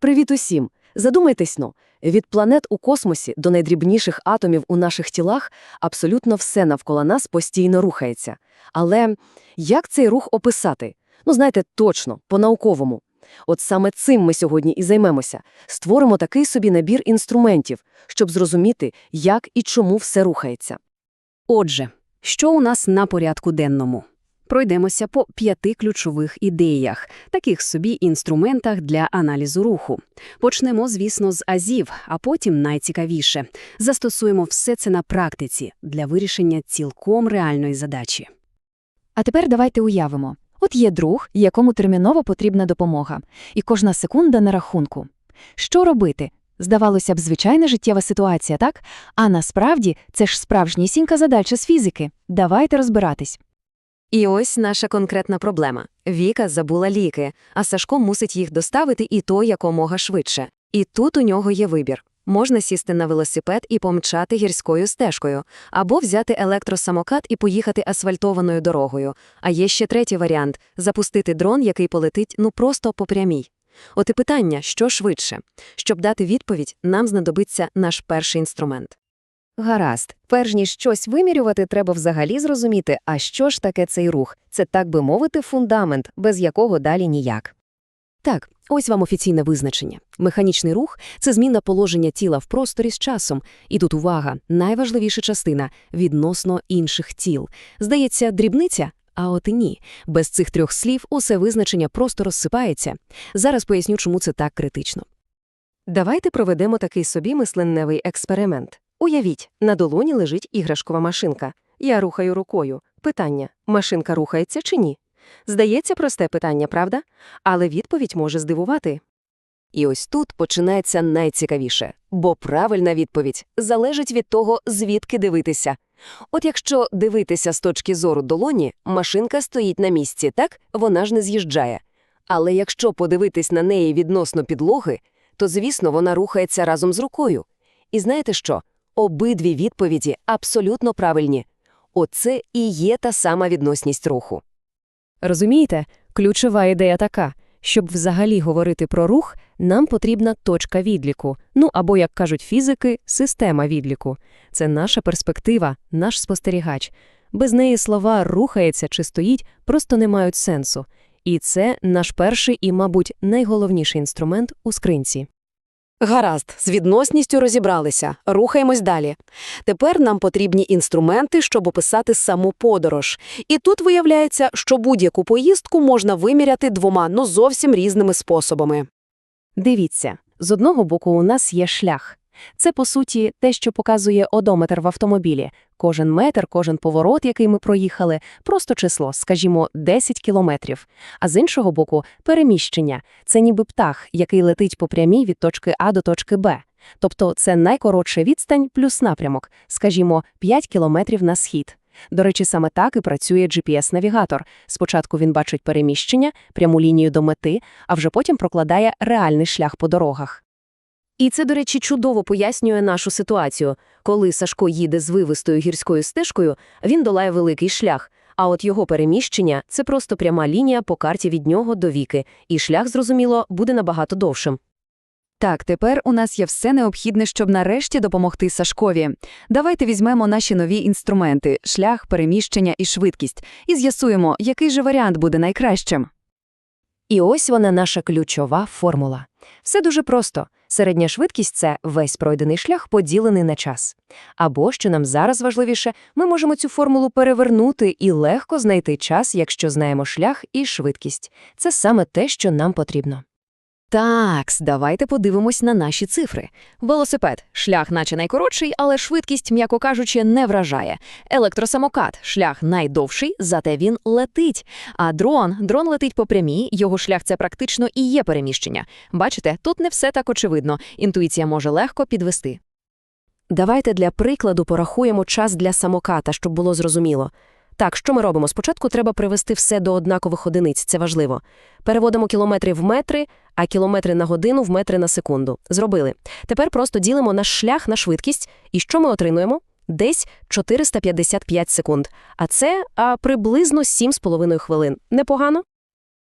Привіт усім! Задумайтесь но, від планет у космосі до найдрібніших атомів у наших тілах абсолютно все навколо нас постійно рухається. Але як цей рух описати? Ну, знаєте, точно, по-науковому. От саме цим ми сьогодні і займемося. Створимо такий собі набір інструментів, щоб зрозуміти, як і чому все рухається. Отже, що у нас на порядку денному? Пройдемося по п'яти ключових ідеях, таких собі інструментах для аналізу руху. Почнемо, звісно, з азів, а потім найцікавіше. Застосуємо все це на практиці для вирішення цілком реальної задачі. А тепер давайте уявимо. От є друг, якому терміново потрібна допомога, і кожна секунда на рахунку. Що робити? Здавалося б, звичайна життєва ситуація, так? А насправді це ж справжнісінька задача з фізики. Давайте розбиратись. І ось наша конкретна проблема. Віка забула ліки, а Сашко мусить їх доставити і то якомога швидше. І тут у нього є вибір. Можна сісти на велосипед і помчати гірською стежкою, або взяти електросамокат і поїхати асфальтованою дорогою. А є ще третій варіант – запустити дрон, який полетить ну просто по прямій. От і питання, що швидше? Щоб дати відповідь, нам знадобиться наш перший інструмент. Гаразд, перш ніж щось вимірювати, треба взагалі зрозуміти, а що ж таке цей рух. Це, так би мовити, фундамент, без якого далі ніяк. Так, ось вам офіційне визначення. Механічний рух – це зміна положення тіла в просторі з часом. І тут увага, найважливіша частина – відносно інших тіл. Здається, дрібниця? А от і ні. Без цих трьох слів усе визначення просто розсипається. Зараз поясню, чому це так критично. Давайте проведемо такий собі мисленневий експеримент. Уявіть, на долоні лежить іграшкова машинка. Я рухаю рукою. Питання – машинка рухається чи ні? Здається, просте питання, правда? Але відповідь може здивувати. І ось тут починається найцікавіше, бо правильна відповідь залежить від того, звідки дивитися. От якщо дивитися з точки зору долоні, машинка стоїть на місці, так? Вона ж не з'їжджає. Але якщо подивитись на неї відносно підлоги, то, звісно, вона рухається разом з рукою. І знаєте що? Обидві відповіді абсолютно правильні. Оце і є та сама відносність руху. Розумієте, ключова ідея така. Щоб взагалі говорити про рух, нам потрібна точка відліку, ну або, як кажуть фізики, система відліку. Це наша перспектива, наш спостерігач. Без неї слова «рухається» чи «стоїть» просто не мають сенсу. І це наш перший і, мабуть, найголовніший інструмент у скринці. Гаразд, з відносністю розібралися. Рухаємось далі. Тепер нам потрібні інструменти, щоб описати саму подорож. І тут виявляється, що будь-яку поїздку можна виміряти двома ну зовсім різними способами. Дивіться, з одного боку у нас є шлях. Це, по суті, те, що показує одометр в автомобілі. Кожен метр, кожен поворот, який ми проїхали, просто число, скажімо, 10 кілометрів. А з іншого боку, переміщення – це ніби птах, який летить по прямій від точки А до точки Б. Тобто це найкоротша відстань плюс напрямок, скажімо, 5 кілометрів на схід. До речі, саме так і працює GPS-навігатор. Спочатку він бачить переміщення, пряму лінію до мети, а вже потім прокладає реальний шлях по дорогах. І це, до речі, чудово пояснює нашу ситуацію. Коли Сашко їде з вивистою гірською стежкою, він долає великий шлях, а от його переміщення – це просто пряма лінія по карті від нього до віки, і шлях, зрозуміло, буде набагато довшим. Так, тепер у нас є все необхідне, щоб нарешті допомогти Сашкові. Давайте візьмемо наші нові інструменти – шлях, переміщення і швидкість, і з'ясуємо, який же варіант буде найкращим. І ось вона наша ключова формула. Все дуже просто. Середня швидкість – це весь пройдений шлях, поділений на час. Або, що нам зараз важливіше, ми можемо цю формулу перевернути і легко знайти час, якщо знаємо шлях і швидкість. Це саме те, що нам потрібно. Такс, давайте подивимось на наші цифри. Велосипед – шлях наче найкоротший, але швидкість, м'яко кажучи, не вражає. Електросамокат – шлях найдовший, зате він летить. А дрон – дрон летить по прямій, його шлях – це практично і є переміщення. Бачите, тут не все так очевидно, інтуїція може легко підвести. Давайте для прикладу порахуємо час для самоката, щоб було зрозуміло. Так, що ми робимо? Спочатку треба привести все до однакових одиниць, це важливо. Переводимо кілометри в метри, а кілометри на годину в метри на секунду. Зробили. Тепер просто ділимо наш шлях на швидкість, і що ми отримуємо? Десь 455 секунд. А це а, приблизно 7,5 хвилин. Непогано?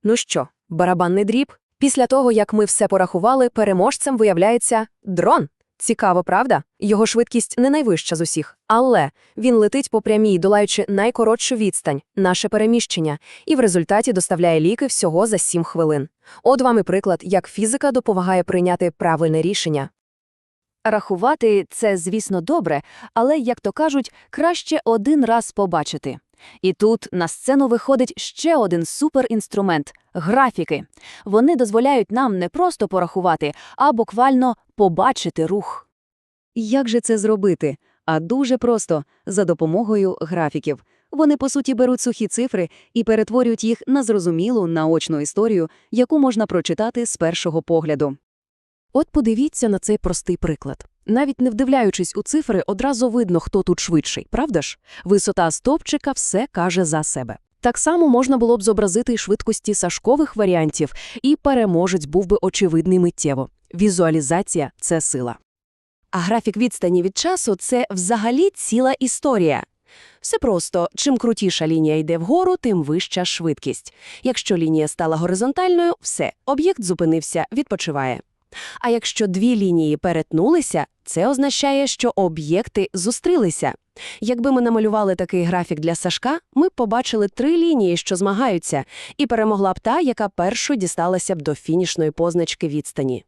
Ну що, барабанний дріб? Після того, як ми все порахували, переможцем виявляється дрон. Цікаво, правда? Його швидкість не найвища з усіх, але він летить по прямій, долаючи найкоротшу відстань, наше переміщення, і в результаті доставляє ліки всього за 7 хвилин. От вам і приклад, як фізика допомагає прийняти правильне рішення. Рахувати це, звісно, добре, але, як то кажуть, краще один раз побачити. І тут на сцену виходить ще один суперінструмент – графіки. Вони дозволяють нам не просто порахувати, а буквально побачити рух. Як же це зробити? А дуже просто – за допомогою графіків. Вони, по суті, беруть сухі цифри і перетворюють їх на зрозумілу наочну історію, яку можна прочитати з першого погляду. От подивіться на цей простий приклад. Навіть не вдивляючись у цифри, одразу видно, хто тут швидший, правда ж? Висота стовпчика все каже за себе. Так само можна було б зобразити й швидкості сашкових варіантів, і переможець був би очевидний миттєво. Візуалізація – це сила. А графік відстані від часу – це взагалі ціла історія. Все просто, чим крутіша лінія йде вгору, тим вища швидкість. Якщо лінія стала горизонтальною, все, об'єкт зупинився, відпочиває. А якщо дві лінії перетнулися, це означає, що об'єкти зустрілися. Якби ми намалювали такий графік для Сашка, ми б побачили три лінії, що змагаються, і перемогла б та, яка першою дісталася б до фінішної позначки відстані.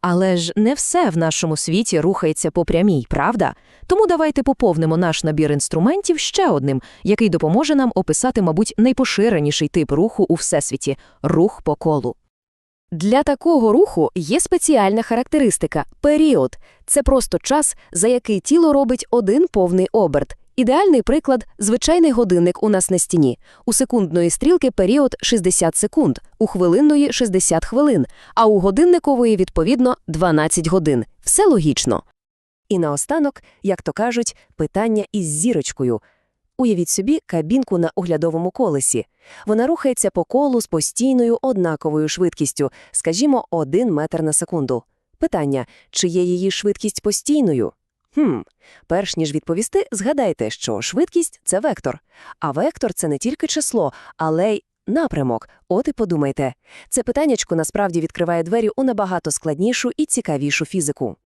Але ж не все в нашому світі рухається по прямій, правда? Тому давайте поповнимо наш набір інструментів ще одним, який допоможе нам описати, мабуть, найпоширеніший тип руху у всесвіті – рух по колу. Для такого руху є спеціальна характеристика – період. Це просто час, за який тіло робить один повний оберт. Ідеальний приклад – звичайний годинник у нас на стіні. У секундної стрілки період 60 секунд, у хвилинної – 60 хвилин, а у годинникової, відповідно, 12 годин. Все логічно. І наостанок, як то кажуть, питання із зірочкою. Уявіть собі кабінку на оглядовому колесі. Вона рухається по колу з постійною однаковою швидкістю, скажімо, 1 метр на секунду. Питання, чи є її швидкість постійною? Хм, перш ніж відповісти, згадайте, що швидкість – це вектор. А вектор – це не тільки число, але й напрямок. От і подумайте. Це питаннячко насправді відкриває двері у набагато складнішу і цікавішу фізику.